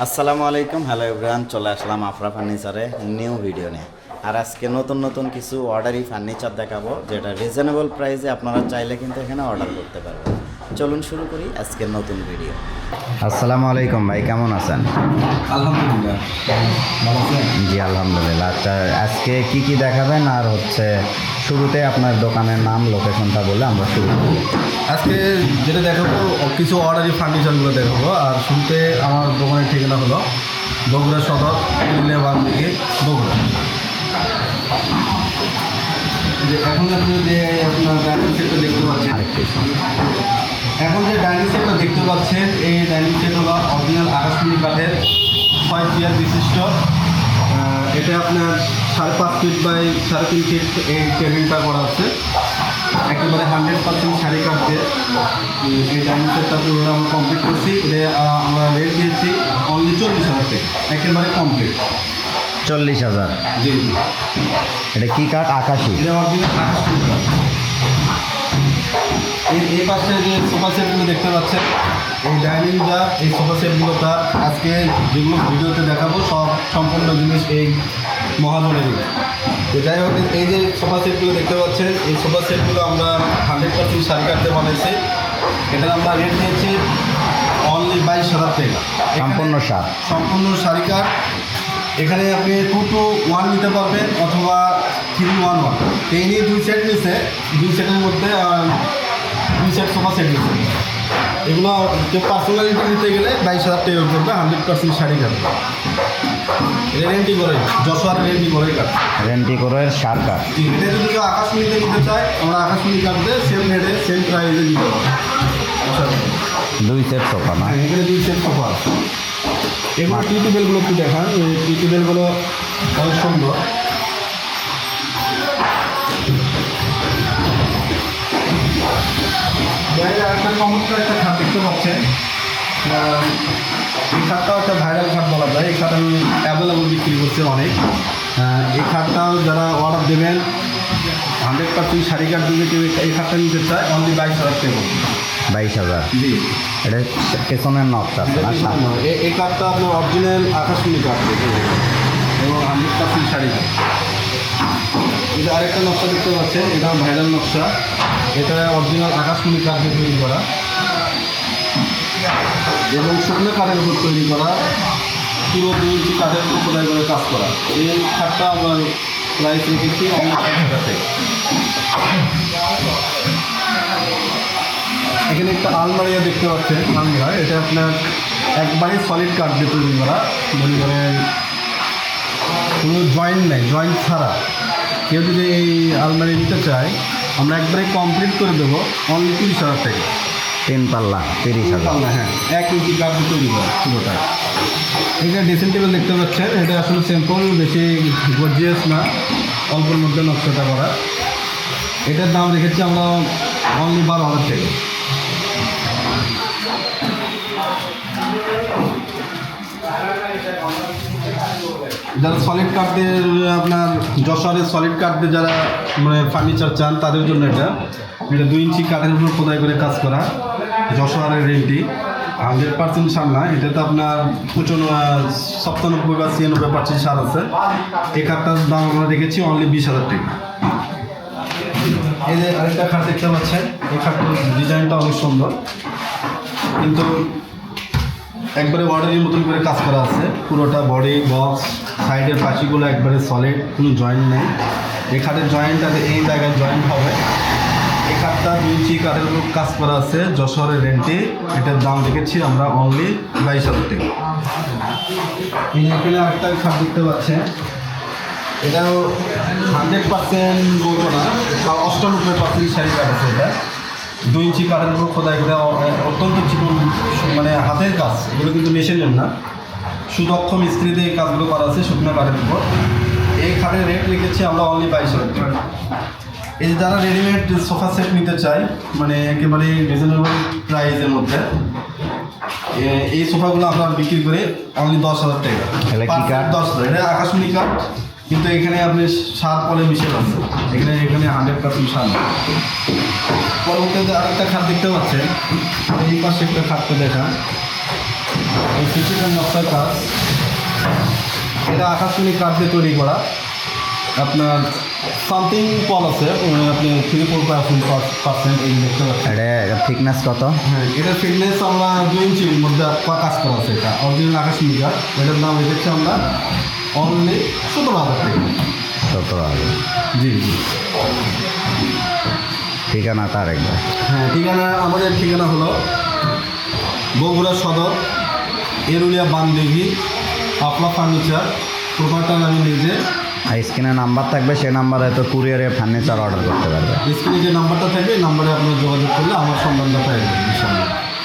আসসালামু আলাইকুম। হ্যালো ইব্রাহান চলে আসলাম আফরা ফার্নিচারে নিউ ভিডিও নিয়ে। আর আজকে নতুন নতুন কিছু অর্ডারি ফার্নিচার দেখাবো যেটা রিজনেবল প্রাইসে আপনারা চাইলে কিন্তু এখানে অর্ডার করতে পারবেন। চলুন শুরু করি আজকের নতুন ভিডিও আসসালামু আলাইকুম ভাই কেমন আছেন? আলহামদুলিল্লাহ। জি আলহামদুলিল্লাহ। আচ্ছা আজকে কি কি দেখাবেন? আর হচ্ছে শুরুতে আপনার দোকানের নাম লোকেশনটা বলে আমরা শুরু করি। আজকে যেটা দেখাবো, কিছু অর্ডারি ফার্নিচারগুলো দেখাবো। আর শুনতে আমার দোকানের ঠিকানা হলো বগুড়া সদর পুরুলিয়া বামদিকে বগুড়া। এখন যে আপনার ডাইনিং সেটটা দেখতে পাচ্ছেন, এখন যে ডাইনিং সেটটা দেখতে পাচ্ছেন, এই ডাইনিং সেট হলো অরিজিনাল আকাশমণি কাঠের ছয় বিশিষ্ট এটা আপনার সাড়ে পাঁচ ফিট বাই সাড়ে তিন ফিট এই টেবিলটা করা আছে। একেবারে হান্ড্রেড পার্সেন্ট শাড়ি কাটছে এই ডাইনিং সেটটা পুরো আমরা কমপ্লিট করছি। এটা আমরা রেট দিয়েছি অনলি চল্লিশ হাজার টাকা। একেবারে কমপ্লিট চল্লিশ হাজার। জি জি। এটা কী কাঠ? আকাশি। এটা অরিজিনাল আকাশমণি কাঠ। এই এই পাশে যে সোফা সেটগুলো দেখতে পাচ্ছেন এই ডাইনিং যা এই সোফা সেটগুলো তার আজকে যেগুলো ভিডিওতে দেখাবো সব সম্পূর্ণ জিনিস এই মহাজনেরই তো যাই হোক এই যে সোফা সেটগুলো দেখতে পাচ্ছেন এই সোফা সেটগুলো আমরা হান্ড্রেড পার্সেন্ট শাড়ি কাটতে বানাইছি। এটা আমরা রেট নিয়েছি অনলি বাইশ হাজার টাকা। সম্পূর্ণ সার সম্পূর্ণ শাড়ি কাট। এখানে আপনি টু টু ওয়ান নিতে পারবেন অথবা থ্রি ওয়ান ওয়ান এই নিয়ে দুই সেট নিছে। দুই সেটের মধ্যে দুই সেট সোফা সেট নিছে। এগুলো কেউ পার্সোনালিটি নিতে গেলে বাইশ হাজার টাকা পড়বে হান্ড্রেড পার্সেন্ট শাড়ি কাট এটা রেন্টি করে যশোয়ার রেন্টি করে কাট রেন্টি করে সার কাঠ এটা যদি কেউ আকাশমণিতে নিতে চায় আমরা আকাশমণি কাটবে সেম রেটে সেম প্রাইসে দিতে দুই সেট সোফা না? হ্যাঁ এখানে দুই সেট সোফা এগুলো টি টেবিলগুলো একটু দেখান এই টি টেবিলগুলো অনেক সুন্দর। চমৎকার একটা খাট দেখতে পাচ্ছেন। এই খাটটাও একটা ভাইরাল খাট বলা যায়। এই খাট আমি অ্যাভেলেবল বিক্রি করছি অনেক। এই খাটটাও যারা অর্ডার দেবেন হান্ড্রেড পার্সেন্ট শাড়ি কাট যদি কেউ এই খাটটা নিতে চায় অনলি বাইশ হাজার টাকা। বাইশ হাজার? জি। এটা পেছনের নকশা এই কার্ডটা আপনার অরিজিনাল আকাশমণি কার্ড এবং হান্ড্রেড পার্সেন্ট শাড়ি। কার্ড এটা আরেকটা নকশা দেখতে পাচ্ছেন। এটা ভাইরাল নকশা। এটা অরিজিনাল আকাশমণি কাঠ দিয়ে তৈরি করা। এবং শুকনো কাঠের উপর তৈরি করা। পুরো দুই ইঞ্চি কাঠের উপর করে কাজ করা। এই খাটটা আমার প্রাইস রেখেছি। এখানে একটা আলমারিয়া দেখতে পাচ্ছেন। আলমিরা এটা আপনার একবারে সলিড কাঠ দিয়ে তৈরি করা। মনে করেন কোনো জয়েন্ট নেই জয়েন্ট ছাড়া। কেউ যদি এই আলমারি নিতে চায় আমরা একবারে কমপ্লিট করে দেবো অনলি তিরিশ হাজার টাকা। তিন পাল্লা তিরিশ হাজার। হ্যাঁ এক ইঞ্চি দিয়ে তৈরি করা পুরোটা। এখানে ড্রেসিং টেবিল দেখতে পাচ্ছেন এটা আসলে সিম্পল বেশি গর্জিয়াস না অল্পের মধ্যে নকশাটা করা। এটার দাম রেখেছি আমরা অনলি বারো হাজার টাকা। যারা সলিড কাঠ দিয়ে, আপনার যশোরের সলিড কাঠ দিয়ে যারা মানে ফার্নিচার চান, তাদের জন্য এটা। এটা দুই ইঞ্চি কাঠের উপর খোদাই করে কাজ করা, যশোরের রেন্টি হান্ড্রেড পার্সেন্ট সার না, এটাতে আপনার পঁচানো সপ্তানব্বই বা ছিয়ানব্বই পার্সেন্ট সার আছে। এই কাঠটার দাম আমরা রেখেছি অনলি বিশ হাজার টাকা। এই যে আরেকটা খাট দেখতে পাচ্ছেন, এই খাটটার ডিজাইনটা অনেক সুন্দর। কিন্তু একবারে অর্ডারের মতন করে কাজ করা আছে। পুরোটা বডি বক্স সাইডের পাশিগুলো একবারে সলিড কোনো জয়েন্ট নেই। খাটের জয়েন্ট আছে এই জায়গায় জয়েন্ট হবে। এই খাটটা দুই ইঞ্চি কাঠের উপর কাজ করা আছে, যশোরের রেন্টে। এটার দাম রেখেছি আমরা অনলি বাইশ হাজার টাকা। এখানে আরেকটা খাট দেখতে পাচ্ছেন। এটাও হান্ড্রেড পার্সেন্ট বলব না তাও অষ্টানব্বই পার্সেন্ট শাড়ি কাঠ আছে এটা। দুই ইঞ্চি কাঠের উপর খোদাই করে অত্যন্ত চিকন মানে হাতের কাজ। এগুলো কিন্তু মেশিনের না। সুদক্ষ মিস্ত্রিতে এই কাজগুলো করা আছে শুকনো কাঠের উপর। এই খাটের রেট রেখেছি আমরা অনলি বাইশ হাজার টাকা। এই যে যারা রেডিমেড সোফা সেট নিতে চায় মানে একেবারে রিজনেবল প্রাইসের মধ্যে এই সোফাগুলো আমরা বিক্রি করে অনলি দশ হাজার টাকা। দশ হাজার। এটা আকাশমণি কাঠ কিন্তু এখানে আপনি সার পরে মিশে আছে। এখানে এখানে হান্ড্রেড পার্সেন্ট সার পরবর্তীতে আরেকটা খাট দেখতে পাচ্ছেন। এই পাশে একটা খাটটা দেখা এই সিটিকান নকশার কাজ। এটা আকাশমণি কাঠ দিয়ে তৈরি করা। আপনার সামথিং পল আছে আপনি থ্রি ফোর পার্সেন্ট এই দেখতে পাচ্ছেন। এটা থিকনেস কত? হ্যাঁ এটা ফিটনেস আমরা দুই ইঞ্চির মধ্যে কাজ করা আছে এটা। অরিজিনাল আকাশমণি কাঠ। এটার দাম রেখেছি আমরা অনলি সতেরো হাজার টাকা। সতেরো হাজার। জি জি। ঠিকানাটা আরেকবার হ্যাঁ ঠিকানা আমাদের ঠিকানা হলো বগুড়া সদর এরুলিয়া বানদেঘি আপলা ফার্নিচার প্রোপারটার আমি নিজে। আর স্ক্রিনে নাম্বার থাকবে সেই নাম্বারে তো কুরিয়ারে ফার্নিচার অর্ডার করতে পারবে। স্ক্রিনে যে নাম্বারটা থাকবে এই নাম্বারে আপনার যোগাযোগ করলে আমার সম্বন্ধটা পাই ইনশাআল্লাহ।